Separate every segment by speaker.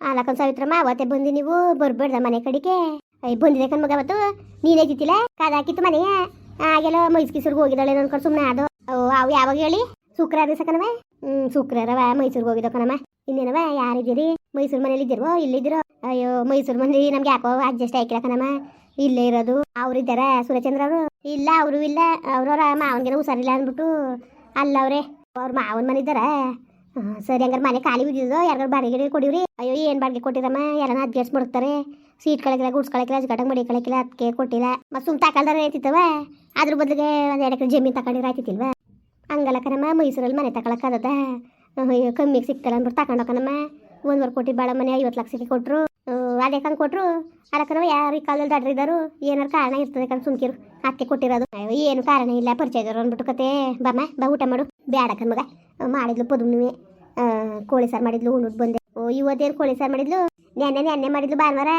Speaker 1: ಆಲಕನ್ ಸಾವಿತ್ರಮ್ಮ, ಅವತ್ತೆ ಬಂದು ನೀವು ಬರ್ಬೇಡ್ದ ಮನೆ ಕಡೆಗೆ. ಅಯ್ಯ ಬಂದಿದೆ ಕಣ್ ಮಗ ಅವತ್ತು. ನೀನೇ ತಿತ್ತಿಲ್ಲ ಕಾದ ಹಾಕಿತ್ತು ಮನೆಯ ಆಗೆಲ್ಲ ಮೈಸೂರಿಗೆ ಹೋಗಿದ್ದಾಳೆ ಅನ್ಕೊಂಡು ಸುಮ್ಮನೆ ಅದು. ಅವು ಯಾವಾಗ ಹೇಳಿ? ಶುಕ್ರವಾರ ದಿವಸ ಕಣವ ಹ್ಮ್, ಶುಕ್ರವಾರವ ಮೈಸೂರಿಗೆ ಹೋಗಿದ್ದೋ ಕಣಮ್ಮ ಇನ್ನೇನವ ಯಾರಿದ್ದೀರಿ ಮೈಸೂರು ಮನೇಲಿ ಇದ್ದಿರೋ? ಇಲ್ಲಿದ್ದೀರೋ ಅಯ್ಯೋ, ಮೈಸೂರು ಮಂದಿ ನಮ್ಗೆ ಯಾಕೋ ಅಡ್ಜಸ್ಟ್ ಆಯ್ಕಿಲ್ಲ ಕಣಮ್ಮ ಇಲ್ಲೇ ಇರೋದು. ಅವ್ರಿದ್ದಾರ ಸೂರ್ಯಚಂದ್ರ ಅವರು? ಇಲ್ಲ ಅವರು ಇಲ್ಲ. ಅವ್ರವ್ರ ಮಾವನ್ಗೆ ಹುಷಾರಿಲ್ಲ ಅಂದ್ಬಿಟ್ಟು. ಅಲ್ಲವ್ರೆ ಅವ್ರ ಮಾವನ ಮನೆ ಇದ್ದಾರ? ಆ, ಸರಿ ಹಂಗಾರೆ ಮನೆ ಖಾಲಿ ಬಿದ್ದಿದ್ದು ಯಾರಿಗಾರು ಬಾಡಿಗೆ ಗಿಡಿಗೆ ಕೊಡಿವ್ರಿ. ಅಯ್ಯೋ ಏನು ಬಾಡಿಗೆ ಕೊಟ್ಟಿರಮ್ಮ? ಯಾರನ್ನ ಅಡ್ಜಸ್ಟ್ ಮಾಡ್ತಾರೆ ಸೀಟ್ ಕಳಕಿಲ್ಲ ಗುಡ್ಸ್ ಕಳಕಿಲ್ಲ ಅಜ್ಗಟಾಗ ಮಡಿ ಕಳಕಿಲ್ಲ ಅದಕ್ಕೆ ಕೊಟ್ಟಿಲ್ಲ. ಮತ್ತು ಸುಮ್ ತಗೊಂಡ್ರೆ ಆಯ್ತಿತ್ತವ ಅದ್ರ ಬದಲಿಗೆ ಒಂದು ಎರಡು ಎಕರೆ ಜಮೀನು ತಗೊಂಡಿರ ಆಯ್ತಿತ್ತಿಲ್ವ ಮೈಸೂರಲ್ಲಿ ಮನೆ ತಗೊಳಕ್ಕದ ಅಯ್ಯೋ ಕಮ್ಮಿಗೆ ಸಿಗ್ತಲ್ಲ ಅಂದ್ಬಿಟ್ಟು ತಗೊಂಡೋಕನಮ್ಮ ಒಂದುವರೆ ಕೋಟಿ ಬಾಳ ಮನೆ ಐವತ್ತು ಲಕ್ಷಕ್ಕೆ ಕೊಟ್ಟರು ಅದೇ ಹಂಗೆ ಕೊಟ್ಟರು ಅದಕ್ಕನವ ಯಾರು ಈ ಕಾಲದಲ್ಲಿ ದಡ್ರಿದ್ದಾರು ಏನಾರು ಕಾರಣ ಇರ್ತದೆ ಕಣ್ ಸುಮ್ಕಿರು. ಅದಕ್ಕೆ ಕೊಟ್ಟಿರೋದು. ಅಯ್ಯೋ ಏನು ಕಾರಣ ಇಲ್ಲ ಪರಿಚಯದವ್ರು ಅಂದ್ಬಿಟ್ಟು ಕತೆ. ಬಮ್ಮ ಬಾ ಊಟ ಮಾಡು. ಬೇಡ ಮಗ. ಮಾಡಿದ್ಲು ಪದುಮ್ನುವೆ ಕೋಳಿ ಸಾರು ಮಾಡಿದ್ಲು ಉಣ್ಣುಟ್ ಬಂದೆ. ಓ, ಇವತ್ತೇನು ಕೋಳಿ ಸಾರು ಮಾಡಿದ್ಲು? ನೆನ್ನೆ ನೆನ್ನೆ ಮಾಡಿದ್ಲು ಭಾನುವಾರ.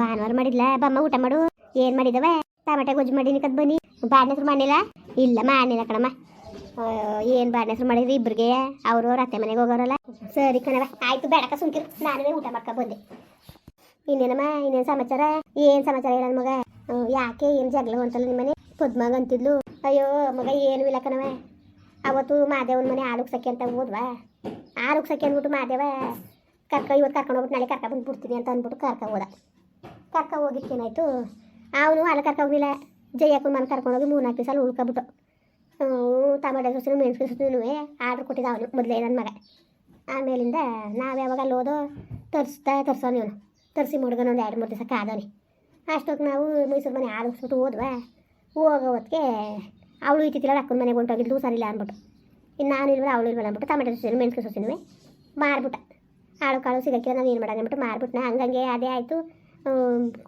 Speaker 1: ಭಾನುವಾರ ಮಾಡಿದ್ಲ? ಬಮ್ಮ, ಊಟ ಮಾಡು. ಏನು ಮಾಡಿದವ? ಟಮಾಟೆ ಗೊಜ್ಜು ಮಾಡಿ ಕದ್ ಬನ್ನಿ. ಬಾಡ್ನ ಮಾಡಿಲ್ಲ ಇಲ್ಲ ಮಾಡಿಲ್ಲ ಕಣಮ್ಮ. ಏನು ಬಾಡ್ನ ಮಾಡಿದ್ರು ಮಾಡಿದ್ರಿ ಇಬ್ರಿಗೆ? ಅವರು ಅತ್ತೆ ಮನೆಗೆ ಹೋಗೋರಲ್ಲ ಸರಿ ಕಣವ ಆಯ್ತು ಬೇಡಕ ಸುಮ್ಕಿರು. ನಾನೇ ಊಟ ಮಾಡ್ಕ ಬಂದೆ. ಇನ್ನೇನಮ್ಮ, ಇನ್ನೇನು ಸಮಾಚಾರ? ಏನು ಸಮಾಚಾರ ಹೇಳ ಮಗ? ಯಾಕೆ ಏನು ಜಗಳ ಅಂತಲ್ಲ ನಿಮ್ಮನೆ? ಪದ್ಮಾಗ ಅಂತಿದ್ಲು. ಅಯ್ಯೋ, ಮಗ, ಏನು ಇಲ್ಲ ಕಣವ ಅವತ್ತು ಮಾದೇವನ ಮನೆ ಆಲುಕ್ಸಕ್ಕೆ ಅಂತ ಹೋದ್ವಾ. ಆಲುಕ್ಸಕ್ಕೆ ಅಂದ್ಬಿಟ್ಟು ಮಾದೇವ ಕರ್ಕ, ಇವತ್ತು ಕರ್ಕೊಂಡು ಹೋಗ್ಬಿಟ್ಟು ನಾಳೆ ಕರ್ಕ ಬಂದು ಬಿಡ್ತೀನಿ ಅಂತ ಅಂದ್ಬಿಟ್ಟು ಕರ್ಕ ಹೋದ. ಕರ್ಕ ಹೋಗಿದ್ದೇನಾಯ್ತು ಅವನು ಅಲ್ಲಿ ಕರ್ಕ ಹೋಗಿಲ್ಲ ಜಯಕ್ಕನ ಮನೆ ಕರ್ಕೊಂಡೋಗಿ ಮೂರು ನಾಲ್ಕು ದಿವಸ ಉಳ್ಕೊಬಿಟ್ಟು. ಟಮಾಟೆ ಸೊಸೆನು ಮೆಣಸು ಸೊಸೆನೂ ಆರ್ಡ್ರ್ ಕೊಟ್ಟಿದ್ದ ಅವನು ಮೊದಲೇ ನನ್ನ ಮಗ. ಆಮೇಲಿಂದ ನಾವು ಯಾವಾಗ ಅಲ್ಲಿ ಹೋದೋ ತರಿಸ್ತಾ ತರ್ಸೋನು ಇವನು. ತರಿಸಿ ಮುಡ್ಗನ ಒಂದು ಎರಡು ಮೂರು ದಿವಸ ಕಾದವನಿ ಅಷ್ಟೊತ್ತು ನಾವು ಮೈಸೂರು ಮನೆ ಆಡಿಸ್ಬಿಟ್ಟು ಹೋದ್ವಾ. ಹೋಗೋ ಹೊತ್ತಿಗೆ ಅವಳು ಇತ್ತಿಲ್ಲ ಅಕ್ಕನ ಮನೆಗೆ ಹೊಂಟೋಗಿದ್ಲು ಸರಿಲ್ಲ ಅಂದ್ಬಿಟ್ಟು ಇನ್ನು ನಾನು ಇಲ್ವಲ್ಲ, ಅವಳು ಇಲ್ವಲ್ಲ ಅಂದ್ಬಿಟ್ಟು ಟೊಮೆಟೊ ಸೊಸೆನು ಮೆಣಸು ಸೊಸೆನೂ ಮಾರ್ಬಿಟ್ಟ. ಆಳು ಕಾಳು ಸಿಗಕ್ಕೆ ನಾನು ಏನು ಮಾಡೋಣ ಅಂದ್ಬಿಟ್ಟು ಮಾರ್ಬಿಟ್ನ. ಹಂಗಂಗೆ ಅದೇ ಆಯಿತು.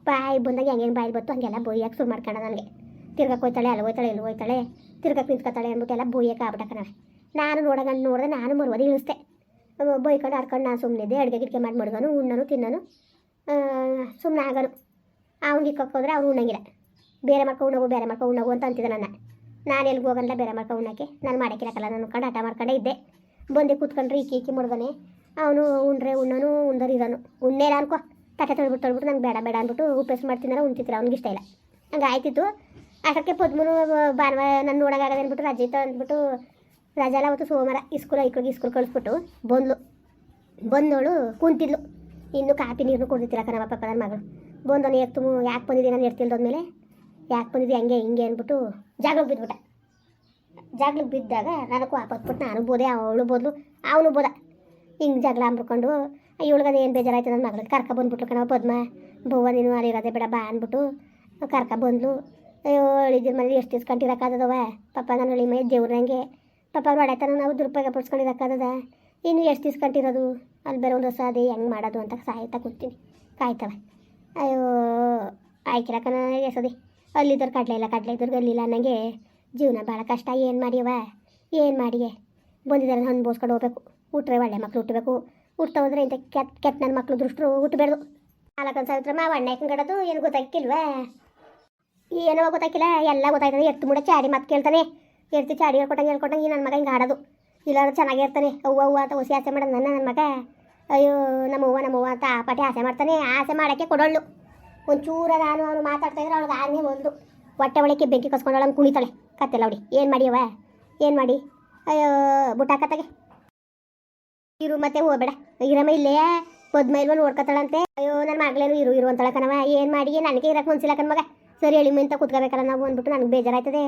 Speaker 1: ಬಾಯಿ ಬಂದಾಗ ಹೆಂಗೆ ಬಾಯಿ ಬತ್ತು, ಹಂಗೆಲ್ಲ ಬೊಯ್ಯಕ್ಕೆ ಶುರು ಮಾಡ್ಕೊಂಡ ನನಗೆ. ತಿರ್ಗಕ್ಕೆ ಹೋಯ್ತಾಳೆ, ಅಲ್ಲಿ ಹೋಯ್ತಾಳೆ, ಇಲ್ಲಿ ಹೋಯ್ತಾಳೆ. ತಿರ್ಗಕ್ಕೆ ನಿಂತ್ಕೊತಾಳೆ ಅಂದ್ಬಿಟ್ಟು ಎಲ್ಲ ಬೊಯ್ಯಕ್ಕೆ ಆಗ್ಬಿಟ್ಟ ನಾನು ನೋಡಗಂಡು ನೋಡಿದೆ ನಾನು ಮರುವದಿ ಇಳಿಸ್ದೆ. ಬೈಕೊಂಡು ಆಡ್ಕೊಂಡು ನಾನು ಸುಮ್ಮನಿದ್ದೆ ಅಡುಗೆ ಗಿಡ್ಗೆ ಮಾಡಿ ಮಡ್ಗನು, ಉಣ್ಣನು, ತಿನ್ನನು. ಸುಮ್ಮನೆ ಆಗೋನು. ಅವ್ನಿಗೆ ಕಕ್ಕೋದ್ರೆ ಅವ್ನು ಉಣ್ಣಂಗಿಲ್ಲ. ಬೇರೆ ಮಕ್ಕಳು ಉಣ್ಣಗು, ಬೇರೆ ಮಕ್ಕಳು ಉಣ್ಣಗು ಅಂತ ಅಂತಿದ್ದೆ ನನ್ನ. ನಾನು ಎಲ್ಲಿಗೆ ಹೋಗಲ್ಲ ಬೇರೆ ಮಾಡ್ಕೊ ಉಣ್ಣಕ್ಕೆ. ನಾನು ಮಾಡಕ್ಕಿರಕ್ಕಲ್ಲ ನಾನು ಕಂಡು ಆಟ ಮಾಡ್ಕೊಂಡೇ ಇದ್ದೆ. ಬಂದು ಕೂತ್ಕೊಂಡ್ರೆ ಈಕಿ ಈಕಿ ಮುಡ್ದನೆ ಅವನು ಉಂಡ್ರೆ ಉಣ್ಣನು ಉಂಡರು ಇರೋನು. ಉಣ್ಣೇಲ್ಲ ಅನ್ಕೋ. ತಟ್ಟೆ ತೊಳ್ಬಿಟ್ಟು ತೊಳ್ಬಿಟ್ಟು ನಂಗೆ ಬೇಡ ಬೇಡ ಅಂದ್ಬಿಟ್ಟು ಉಪಯೋಗ ಮಾಡ್ತಿದ್ದಾರೆ ಉಣ್ತಿದ್ರು. ಅವ್ನಿಗೆ ಇಷ್ಟ ಇಲ್ಲ. ಹಂಗೆ ಆಯ್ತಿತ್ತು. ಅಷ್ಟಕ್ಕೆ ಪದ್ಮನು ಭಾನುವಾರ ನಾನು ನೋಡೋಕ್ಕಾಗದೆ ಅಂದ್ಬಿಟ್ಟು ರಜೆ ಇತ್ತು ಅಂದ್ಬಿಟ್ಟು ರಜೆ ಎಲ್ಲ ಅವತ್ತು ಸೋಮವಾರ ಇಸ್ಕೂಲ್ ಐಕ್ಳಿಗೆ ಇಸ್ಕೂಲ್ ಕಳಿಸ್ಬಿಟ್ಟು ಬಂದ್ಲು. ಬಂದವಳು ಕುಂತಿದ್ಲು. ಇನ್ನು ಕಾಪಿ ನೀರನ್ನು ನಮ್ಮ ಪಾಪ ನನ್ನ ಮಗಳು. ಬಂದವನು ಯಾಕೆ ತುಂಬ ಯಾಕೆ ಬಂದಿದ್ದೀನಿ ನಾನು ಇರ್ತಿಲ್ದೋದ್ಮೇಲೆ ಯಾಕೆ ಬಂದಿದ್ವಿ ಹಂಗೆ, ಹಿಂಗೆ ಅಂದ್ಬಿಟ್ಟು ಜಾಗಕ್ಕೆ ಬಿದ್ಬಿಟ್ಟ. ಜಾಗ್ಲಿಗೆ ಬಿದ್ದಾಗ ನನಗೂ ವಾಪಸ್ ಹತ್ಬಿಟ್ಟು ನಾನು ಬೋದೆ, ಅವಳು ಬೋದ್ಲು, ಅವನು ಬೋದ. ಹಿಂಗೆ ಜಗಳ ಅಂಬ್ಕೊಂಡು ಇವಳಿಗದು ಏನು ಬೇಜಾರಾಯ್ತು ನನ್ನ ಮಗಳಿಗೆ ಕರ್ಕ ಬಂದ್ಬಿಟ್ಲು ಕಣವ ಪದ್ಮ. ಬವ್ವ ನೀನು ಅಲ್ಲಿರೋದೆ ಬೇಡ, ಬಾ ಅಂದ್ಬಿಟ್ಟು ಕರ್ಕ ಬಂದ್ಲು. ಅಯ್ಯೋ ಇದ್ರ ಮನೇಲಿ ಎಷ್ಟು ಇಸ್ಕೊಂಡಿರಕ್ಕಾದವ ಪಾಪ, ನಾನು ಹಳ್ಳಿ ಮೈ ದೇವ್ರಂಗೆ ಪಾಪ ಅವ್ರು ಹೊಡೆತನ ನಾವು ದುರುಪಯೋಗ ಪಡಿಸ್ಕೊಂಡಿರಕ್ಕಾದದ? ಇನ್ನು ಎಷ್ಟು ಇಸ್ಕೊಂಡಿರೋದು ಅಲ್ಲಿ ಬೇರೆ ಒಂದು ಹೊಸ ಅದೇ ಹೆಂಗೆ ಮಾಡೋದು ಅಂತ ಸಾಯ್ತಾ ಕೂತೀನಿ. ಕಾಯ್ತವ. ಅಯ್ಯೋ ಆಯ್ಕಿರಕನ ಎಸದಿ. ಅಲ್ಲಿದ್ದವ್ರು ಕಡಲೆ ಇಲ್ಲ ಕಡಲೆ ಇದ್ದವ್ರಿಗೆ ಅಲ್ಲಿಲ್ಲ ಅನ್ನಂಗೆ ಜೀವನ ಭಾಳ ಕಷ್ಟ. ಏನು ಮಾಡಿಯವ? ಏನು ಮಾಡಿಯೆ? ಬಂದಿದ್ದಾರೆ ಅನ್ಬೋಸ್ಕೊಂಡು ಹೋಗ್ಬೇಕು. ಹುಟ್ಟರೆ ಒಳ್ಳೆ ಮಕ್ಳು ಹುಟ್ಟಬೇಕು ಹುಟ್ತಾ ಹೋದ್ರೆ ಇಂಥ ಕೆಟ್ಟ ಕೆಟ್ಟ ನನ್ನ ಮಕ್ಳು ದೃಷ್ಟರು ಹುಟ್ಟಬೇಡ್ದು ನಾಲ್ಕು ಸಾವಿರ ಮಾವ ಅಣ್ಣ ಕಡೋದು ಏನು ಗೊತ್ತಾಗಿಲ್ವಾ ಏನೋ ಗೊತ್ತಾಗಿಲ್ಲ ಎಲ್ಲ ಗೊತ್ತಾಯ್ತದೆ. ಎತ್ತು ಮುಡ ಚಾಡಿ ಮತ್ತೆ ಕೇಳ್ತಾನೆ. ಎರ್ತಿ ಚಾಡಿ ಹೇಳ್ಕೊಟ್ಟಂಗೆ ಹೇಳ್ಕೊಟ್ಟಂಗೆ ನನ್ನ ಮಗ ಹಿಂಗೆ ಆಡೋದು ಇಲ್ಲಾದ್ರೂ ಚೆನ್ನಾಗಿರ್ತಾನೆ ಅವ್ವ ಅವ್ವ ಅಂತ ಹೊಸಿ ಆಸೆ ಮಾಡೋದು ನನ್ನ ನನ್ನ ಮಗ. ಅಯ್ಯೋ, ನಮ್ಮವ್ವ ನಮ್ಮವ್ವ ಅಂತ ಆ ಪಾಟಿ ಆಸೆ ಮಾಡ್ತಾನೆ. ಆಸೆ ಮಾಡೋಕ್ಕೆ ಕೊಡೋಳು ಒಂಚೂರ ನಾನು ಅವನು ಮಾತಾಡ್ತಾ ಇದ್ರೆ ಅವಳಿಗೆ ಆನೆ ಒಂದು ಹೊಟ್ಟೆ ಒಳಕ್ಕೆ ಬೆಂಕಿ ಕಸ್ಕೊಂಡವಳಂಗೆ ಕುಣಿತಾಳೆ. ಕತ್ತೆಲ್ಲ ಅವಡಿ ಏನು ಮಾಡಿಯವ ಏನು ಮಾಡಿ? ಅಯ್ಯೋ ಬುಟ್ಟಾಕತ್ತಾಗೆ ಇರು ಮತ್ತೆ ಹೋಗ್ಬೇಡ. ಇರಮ್ಮ ಇಲ್ಲೇ, ಪದ್ಮ ಮೇಲೆ ಓಡ್ಕತ್ತಾಳಂತೆ ಅಯ್ಯೋ ನನ್ನ ಮಗಳೇನು ಇರು ಇರು ಅಂತಾಳ ಕಣವ ಏನು ಮಾಡಿ? ನನಗೆ ಇರಕ್ಕೆ ಮನ್ಸಿಲ್ಲ ಕಣ್ಮಗ ಸರಿ ಹೇಳಿ ಮಿಂತ ಕೂತ್ಕೋಬೇಕಲ್ಲ ನಾವು ಅಂದ್ಬಿಟ್ಟು ನನಗೆ ಬೇಜಾರಾಯ್ತದೆ.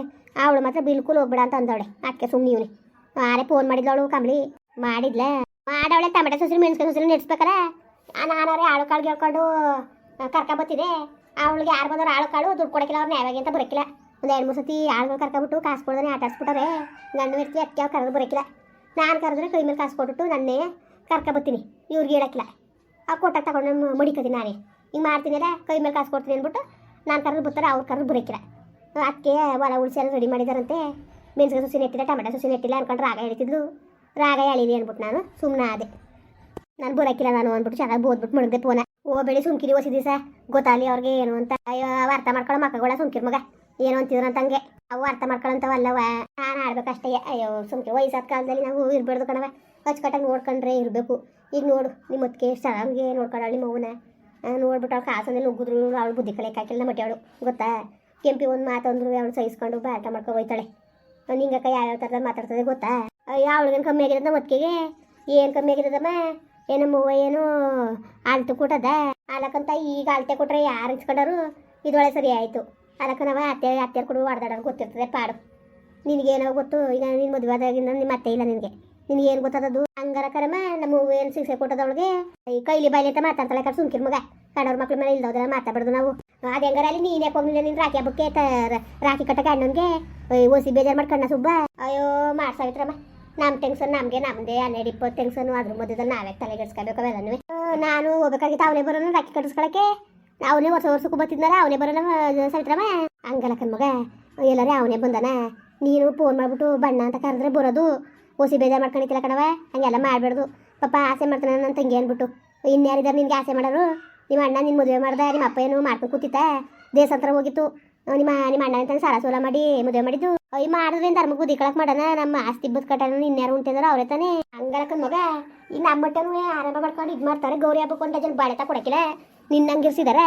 Speaker 1: ಅವಳು ಮಾತ್ರ ಬಿಲ್ಕುಲ್ ಹೋಗ್ಬೇಡ ಅಂತ ಅಂದವಳೆ ಅದಕ್ಕೆ ಸುಮ್ಮನೆ ಇವನಿ. ಆರೇ ಫೋನ್ ಮಾಡಿದ್ಲವಳು ಕಂಬಳಿ ಮಾಡಿದ್ಲೆ? ಮಾಡವಳೆ, ಟೊಮೆಟೊ ಸುಸಿರಿ ಮೆಣಸಿನ ಸೊಸರು ನಾನು ನಾನಾರೆ ಆಳು ಕಾಳು ಹೇಳ್ಕೊಂಡು ಕರ್ಕ ಬತ್ತಿದೆ ಅವಳಿಗೆ ಯಾರು ಬಂದವ್ರು ಆಳು ಕಾಳು ದುಡ್ಡು ಕೊಡಕ್ಕಿಲ್ಲ ಅವ್ರನ್ನ ಯಾವಾಗ ಅಂತ ಬರೋಕ್ಕಿಲ್ಲ ಒಂದು ಎರಡು ಮೂರು ಸತಿ ಆಳುಗಳು ಕರ್ಕೊಬಿಟ್ಟು ಕಾಸು ಆಟ ನನ್ನ ಇರ್ತಿ ಅದಕ್ಕೆ ಅವ್ರು ಕರೆದು ಬರೋಕ್ಕಿಲ್ಲ ನಾನು ಕರೆದ್ರೆ ಕೈ ಮೇಲೆ ಕಾಸು ಕೊಟ್ಬಿಟ್ಟು ನನ್ನೇ ಕರ್ಕ ಬತ್ತೀನಿ ಇವ್ರಿಗೆ ಹೇಳಕ್ಕಿಲ್ಲ ಆ ಕೊಟ್ಟಾಗ ತಗೊಂಡು ಮಡಿಕೋತೀನಿ ನಾನೇ. ಹಿಂಗೆ ಮಾಡ್ತೀನಿಲ್ಲ, ಕೈ ಮೇಲೆ ಕಾಸು ಕೊಡ್ತೀನಿ ಅಂದ್ಬಿಟ್ಟು ನಾನು ಕರೆದು ಬರ್ತಾರೆ, ಅವ್ರು ಕರೆದು ಬರೋಕ್ಕಿಲ್ಲ ಅದಕ್ಕೆ ಹೊಲ ಉಳಿಸಿ ರೆಡಿ ಮಾಡಿದಾರಂತೆ. ಮೆಣಸಿನ ಸುಸಿ ನೆಟ್ಟಿಲ್ಲ, ಟೊಮೆಟೊ ಸುಸಿ ನೆಟ್ಟಿಲ್ಲ ಅನ್ಕೊಂಡು ರಾಗ ಹೇಳ್ತಿದ್ಲು. ರಾಗ ಹೇಳಿದೆ ಅಂದ್ಬಿಟ್ಟು ನಾನು ಸುಮ್ಮನೆ ಆದೆ. ನಾನು ಬರೋಕ್ಕಿಲ್ಲ ನಾನು ಅಂದ್ಬಿಟ್ಟು ಚೆನ್ನಾಗಿ ಓದ್ಬಿಟ್ಟು ಮಡಗಿದೆ ಪೋನ. ಓ, ಬೆಳಿ ಸುಮ್ಕಿರಿ ಓಸಿ ದಿವಸ. ಗೊತ್ತಾಗಲಿ ಅವ್ರಿಗೆ ಏನು ಅಂತ. ಅಯ್ಯೋ ಅರ್ಥ ಮಾಡ್ಕೊಳ್ಳೋ ಮಕ್ಕಳ ಸುಮ್ಕಿರ್ ಮಗ. ಏನು ಅಂತಿದ್ರು ಅಂತ ಹಂಗೆ. ಅವು ಅರ್ಥ ಮಾಡ್ಕೊಳ್ಳಂತವಲ್ಲವ ನಾನು ಆಡ್ಬೇಕಷ್ಟೇ. ಅಯ್ಯೋ ಸುಮ್ಕೆ ವಯಸ್ಸಾದ ಕಾಲದಲ್ಲಿ ನಾವು ಇರ್ಬಾರ್ದು ಕಣವ ಅಚ್ಚುಕಟ್ಟಾಗಿ ನೋಡ್ಕೊಂಡ್ರೆ ಇರಬೇಕು. ಈಗ ನೋಡು ನಿಮ್ಮ ಅದಕ್ಕೆ ಚೆನ್ನಾಗಿ ನೋಡ್ಕೊಳ್ಳಿ ನಿಮ್ಮ ಅವ್ವನ. ನೋಡ್ಬಿಟ್ಟು ಅವ್ಳು ಕಾಸಲ್ಲಿ ನುಗ್ಗಿದ್ರು ಅವಳು ಬುದ್ಧಿ ಕಲೆ ಹಾಕಿಲ್ಲ ಮಟ್ಟೆಯವಳು ಗೊತ್ತಾ? ಕೆಂಪಿ ಒಂದು ಮಾತಂದ್ರು, ಅವಳು ಸಹಿಸ್ಕೊಂಡು ಬಾಟ ಮಾಡ್ಕೊ ಹೋಯ್ತಾಳೆ. ನಿಂಗಕ್ಕ ಯಾವ್ಯಾವ ಥರದ ಮಾತಾಡ್ತದೆ ಗೊತ್ತಾ? ಅಯ್ಯೋ ಅವಳಿಗೇನು ಕಮ್ಮಿ ಆಗಿರೋದ ಮತ್ತಿಗೆ ಏನು ಕಮ್ಮಿ ಆಗಿರೋದಮ್ಮ ಏನು ಮೂವ ಏನು ಆಲ್ತು ಕೊಟ್ಟದ ಅಲಕ್ಕಂತ ಈಗ ಆಲ್ತೆ ಕೊಟ್ರೆ ಯಾರು ಇಚ್ಕೊಂಡರು ಇದೊಳೆ ಸರಿ ಆಯಿತು. ಅದಕ್ಕೆ ನಾವ ಅತ್ತೆ ಅತ್ತೆ ಕೊಡು ಹೊಡೆದಾಡೋದು ಗೊತ್ತಿರ್ತದೆ ಪಾಡು. ನಿನಗೇನೋ ಗೊತ್ತು, ಈಗ ನಿನ್ನ ಮದುವೆ ಆದಾಗಿಂದ ನಿಮ್ಮ ಅತ್ತೆ ಇಲ್ಲ ನಿನಗೆ. ನಿನಗೇನು ಗೊತ್ತದದು ಹಂಗಾರ ಕರಮ, ನಮ್ಮ ಏನು ಶಿಕ್ಷೆ ಕೊಟ್ಟದವಳಿಗೆ? ಈ ಕೈಲಿ ಬಾಯ್ಲಿ ಅಂತ ಮಾತಾಡ್ತಾಳೆ ಕರ್ ಸುಮ್ಕಿರ್ ಮಗ. ಕಡವ್ರ ಮಕ್ಳ ಮೇಲೆ ಇಲ್ದೋದ್ರೆ ಮಾತಾಡ್ಬಾರ್ದು ನಾವು. ಅದು ಹೆಂಗಾರ ಅಲ್ಲಿ ನೀನೇ ಹೋಗ್ಲಿಲ್ಲ? ನಿನ್ನ ರಾಖಿ ಹಬ್ಬಕ್ಕೆ ರಾಖಿ ಕಟ್ಟಕ್ಕೆ ಅಣ್ಣನಿಗೆ ಓಸಿ ಬೇಜಾರು ಮಾಡ್ಕಣ್ಣ ಸುಬ್ಬ. ಅಯ್ಯೋ ಮಾಡ್ಸಾವಿತ್ರಮ್ಮ ನಮ್ಮ ಟೆನ್ಷನ್ ನಮಗೆ ನಮ್ಮದೇ ಹನ್ನೆರಡು ಇಪ್ಪತ್ತು ಟೆನ್ಷನ್ ಅದ್ರ ಮಧ್ಯದಲ್ಲಿ ನಾವೇ ತಲೆ ಅವೆಲ್ಲನೂ. ನಾನು ಹೋಗ್ಬೇಕಾಗಿತ್ತು, ಅವನೇ ಬರೋನು ರಾಕಿ ಕಟ್ಟಿಸ್ಕೊಳಕ್ಕೆ. ಅವನೇ ವರ್ಷ ವರ್ಷಕ್ಕೂ ಬರ್ತಿದ್ನಲ್ಲ, ಅವನೇ ಬರೋಣ ಸವಿತ್ರಮ್ಮ. ಹಂಗಲ್ಲ ಕಣ್ಮಗ ಎಲ್ಲರೇ ಅವನೇ ಬಂದನ. ನೀನು ಫೋನ್ ಮಾಡ್ಬಿಟ್ಟು ಬಣ್ಣ ಅಂತ ಕರೆದ್ರೆ ಬರೋದು. ಓಸಿ ಬೇಜಾರು ಮಾಡ್ಕೊಂಡಿತ್ತಿಲ್ಲ ಕಣವ ಹಂಗೆಲ್ಲ ಮಾಡಬಾರ್ದು ಪಾಪ ಆಸೆ ಮಾಡ್ತಾನೆ ನನ್ನ ತಂಗಿ ಅಂದ್ಬಿಟ್ಟು. ಇನ್ಯಾರಿದ್ದಾರೆ ನಿನ್ಗೆ ಆಸೆ ಮಾಡೋರು? ನಿಮ್ಮ ಅಣ್ಣ ನಿನ್ನ ಮದುವೆ ಮಾಡ್ದೆ, ನಿಮ್ಮ ಅಪ್ಪ ಏನು ಮಾಡ್ಕೊಂಡು ಕೂತಿತ್ತ ಹತ್ರ ಹೋಗಿತ್ತು. ನಿಮ್ಮ ನಿಮ್ಮ ಅಣ್ಣ ಅಂತ ಸಾಲ ಸೋಲ ಮಾಡಿ ಮದುವೆ ಮಾಡಿದ್ದು. ಅಯ್ಯ ಮಾಡಿದ್ರೆ ಧರ್ಮ ಬುದ್ಧಿ ಕಳಕ್ ಮಾಡೋಣ? ನಮ್ಮ ಆಸ್ತಿ ಬದ್ ಕಟ್ಟಣ, ಇನ್ಯಾರು ಉಂಟಿದಾರ ಅವರೇ ತಾನೆ. ಹಂಗಲಕ್ಕ ಮಗ ಈಗ ನಮ್ಮ ಮಟ್ಟನು ಆರಾಮ ಮಾಡ್ಕೊಂಡು ಇದು ಮಾಡ್ತಾರೆ. ಗೌರಿ ಹಬ್ಬಕ್ಕೆ ಒಂದು ಬಾಳೆತ ಬಾಳೆ ನಿನ್ನ ಹಂಗಿರ್ಸಿದಾರ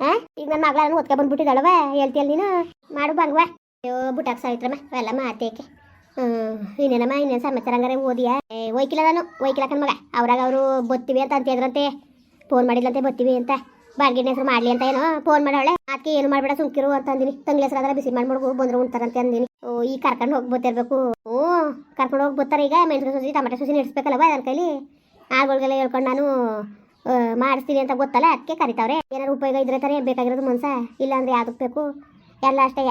Speaker 1: ಹಾ ಈಗ ನನ್ನ ಮಗಳನ್ನ ಓದ್ಕೊ ಬಂದ್ಬಿಟ್ಟಿದ್ದಾಳವ, ಹೇಳ್ತಿಯಲ್ಲ ನೀನು? ಮಾಡು ಬಂಗ್ವಾ ಅಯ್ಯೋ, ಬುಟ್ಟಾಕ್ ಸಾವಿತ್ರಮ್ಮ, ಅವೆಲ್ಲ ಮಾತೇಕೆ ಹ್ಞೂ ಇನ್ನೇನಮ್ಮ, ಇನ್ನೇನು ಸಮಾಚಾರ ಹಂಗಾರೆ ಓದಿಯಾ? ಒಯ್ಕಿಲ್ಲ ನಾನು ಮಗ. ಅವ್ರಾಗ ಅವರು ಬತ್ತೀವಿ ಅಂತ ಅಂತಿದ್ರಂತೆ. ಫೋನ್ ಮಾಡಿಲ್ಲಂತೆ ಬತ್ತೀವಿ ಅಂತ. ಬಾರ್ಗಿನ ಹೆಸರು ಮಾಡ್ಲಿ ಅಂತ ಏನೋ ಫೋನ್ ಮಾಡೋಳೆ ಆಕೆ ಏನು ಮಾಡ್ಬೇಡ, ಸುಮ್ಕಿರು ಅಂತ ಅಂದಿನಿ. ತಂಗ್ಳ ಹೆಸರು ಆದ್ರೆ ಬಿಸಿ ಮಾಡ್ಬಿಡ್ಬೋ ಬಂದ್ರು ಉಣ್ತಾರಂತೆ ಅಂದಿನಿ. ಓ ಈ ಕರ್ಕೊಂಡು ಹೋಗಿ ಬರ್ತಿರ್ಬೇಕು ಓ ಕರ್ಕೊಂಡು ಹೋಗಿ ಬರ್ತಾರೆ ಈಗ. ಮೆಣಸಿನ ಸೂಸಿ, ಟಮಾಟೆ ಸೂಸಿ ನಡೆಸ್ಬೇಕಲ್ಲವ ನನ್ನ ಕೈಲಿ. ಆಳ್ಗಳಿಗೆಲ್ಲ ಹೇಳ್ಕೊಂಡು ನಾನು ಮಾಡಿಸ್ತೀನಿ ಅಂತ ಗೊತ್ತಲ್ಲ, ಅದಕ್ಕೆ ಕರಿತಾವ್ರೆ. ಏನಾರು ಉಪಯೋಗ ಇದ್ರೆ ತಾನೇ ಬೇಕಾಗಿರೋದು ಮನ್ಸ, ಇಲ್ಲಾಂದ್ರೆ ಯಾವ್ದಕ್ಕೆ ಬೇಕು? ಎಲ್ಲ ಅಷ್ಟೇ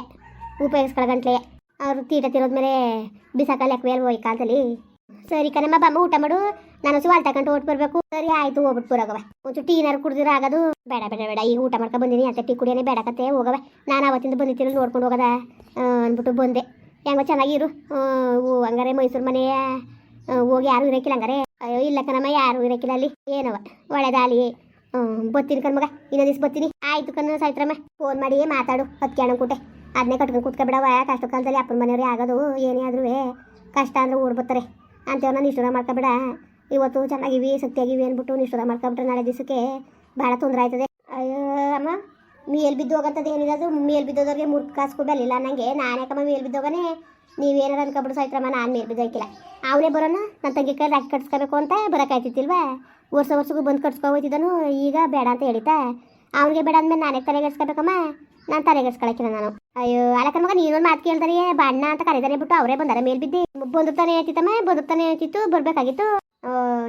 Speaker 1: ಉಪಯೋಗಿಸ್ಕೊಳ್ಳೋ ಗಂಟ್ಲೆ. ಅವ್ರು ತೀಟ ತಿರೋದ್ಮೇಲೆ ಬಿಸಾಕಲ್ಲಿ ಅಲ್ವೋ ಈ ಕಾಲದಲ್ಲಿ? ಸರಿ ಕಣಮ್ಮ, ಬಾಮ್ಮ, ಊಟ ಮಾಡು. ನಾನು ಸುವಾಲ್ ತಗೊಂಡು ಓಟ್ ಬರ್ಬೇಕು. ಸರಿ, ಆಯ್ತು ಹೋಗ್ಬಿಟ್ಟು ಪೂರಾಗ ಒಂದು ಟೀ ಏನಾರು ಕುಡಿದ್ರೆ ಆಗೋದು. ಬೇಡ ಬೇಡ ಬೇಡ. ಈಗ ಊಟ ಮಾಡ್ಕೊಂಡು ಬಂದಿನಿ. ಅಂತ ಟೀ ಕುಡಿಯೋನೇ ಕತೆ. ಹೋಗವೆ ನಾನು ಅವತ್ತಿಂದ ಬಂದಿದ್ದೀನಿ ನೋಡ್ಕೊಂಡು ಹೋಗದ. ಅಂದ್ಬಿಟ್ಟು ಬಂದೆ. ಹೆಂಗೋ ಚೆನ್ನಾಗಿರು. ಹಂಗಾರೆ ಮೈಸೂರು ಮನೆ ಹೋಗಿ ಯಾರು ಇರಕ್ಕಿಲ್ಲ ಹಂಗಾರೆ. ಅಯ್ಯೋ, ಇಲ್ಲ ಕಣಮ್ಮ, ಯಾರು ಇರಕ್ಕಿಲ್ಲ ಅಲ್ಲಿ. ಏನವ ಒಳ್ಳೆದಾಲಿ ಬತ್ತೀನಿ ಕಣ್ಮಗ ಇನ್ನೊಂದು ದಿವ್ಸ ಬತ್ತೀನಿ. ಆಯ್ತು ಕಣ್ಣು ಸಾಯ್ತ್ರಮ್ಮ. ಫೋನ್ ಮಾಡಿ ಮಾತಾಡು. ಹತ್ತಿ ಕೂಟೆ ಅದನ್ನೇ ಕಟ್ಕೊಂಡು ಕೂತ್ಕೊಬಿಡವ ಕಷ್ಟ ಕಾಲದಲ್ಲಿ ಅಪ್ಪನ ಮನೆಯವ್ರೇ ಆಗೋದು. ಏನೇ ಆದ್ರೂ ಕಷ್ಟ ಅಂದ್ರೆ ಓಡ್ಬತ್ತಾರೆ ಬರ್ತಾರೆ. ನಾನು ನಿಷ್ಠುರ ಮಾಡ್ಕೊಬೇಡ ಇವತ್ತು ಚೆನ್ನಾಗಿವಿ, ಸತ್ಯಾಗಿವಿ ಅಂದ್ಬಿಟ್ಟು ನಿಷ್ಠದ ಮಾಡ್ಕೊಂಬಿಟ್ರೆ ನಾಳೆ ದಿವಸಕ್ಕೆ. ಭಾಳ ತೊಂದರೆ ಆಯ್ತದೆ. ಅಯ್ಯೋ ಅಮ್ಮ ಮೇಲ್ ಬಿದ್ದು ಹೋಗಂತದ್ದು ಏನಿದೆ ಅದು ಮೇಲ್ ಬಿದ್ದೋದವ್ರಿಗೆ ಮೂರು ಕಾಸು ನಂಗೆ. ನನಗೆ ನಾನು ಮೇಲ್ ಬಿದ್ದೋಗನೆ ನೀವೇನಾರು ಅನ್ಕೊಂಬಿಟ್ಟು ಸಾಯ್ತ್ರಮ್ಮ ನಾನು ಮೇಲ್ ಬಿದ್ದೋಯ್ಕಿಲ್ಲ ಅವನೇ ಬರೋಣ ನನ್ನ ತಂಗಿ ಕೈ ರಾಕಿ ಕಟ್ಸ್ಕೋಬೇಕು ಅಂತ ಬರೋಕ್ಕಾಯ್ತಿತ್ತಿಲ್ವಾ ವರ್ಷ ವರ್ಷಕ್ಕೂ ಬಂದು ಕಟ್ಸ್ಕೊ ಈಗ ಬೇಡ ಅಂತ ಹೇಳಿತಾ ಅವ್ನಿಗೆ ಬೇಡ ಅಂದ್ಮೇಲೆ ನಾನೇ ತಲೆಗೆಡ್ಸ್ಕೋಬೇಕಮ್ಮ? ನಾನು ತಲೆಗೆಡ್ಸ್ಕೊಳಕಿಲ್ಲ ನಾನು. ಅಯ್ಯೋ ಅಲಕ್ಕನ ಮಗ, ನೀನೊಂದು ಮಾತು ಕೇಳ್ತಾರೆ ಬಣ್ಣ ಅಂತ ಕರೀತಾನೆ ಬಿಟ್ಟು ಅವರೇ ಬಂದಾರೆ ಮೇಲ್ ಬಿದ್ದಿ. ಬಂದಿರ್ತಾನೆ ಹೇಳ್ತಿತ್ತಮ್ಮ ಬಂದಿರ್ತಾನೆ ಹೇಳ್ತಿತ್ತು ಬರಬೇಕಾಗಿತ್ತು.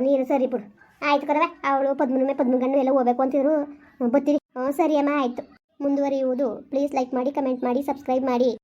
Speaker 1: ನೀನು ಸರಿ ಬಿಡು. ಆಯ್ತು ಕರವ ಅವಳು ಪದ್ಮನ ಪದ್ಮಗಣ್ಣು ಎಲ್ಲ ಹೋಗ್ಬೇಕು ಅಂತಿದ್ರು. ಹ್ಮ್, ಬರ್ತೀರಿ? ಹ್ಞೂ ಸರಿ ಅಮ್ಮ ಆಯಿತು. ಮುಂದುವರಿಯುವುದು. ಪ್ಲೀಸ್ ಲೈಕ್ ಮಾಡಿ ಕಮೆಂಟ್ ಮಾಡಿ ಸಬ್ಸ್ಕ್ರೈಬ್ ಮಾಡಿ.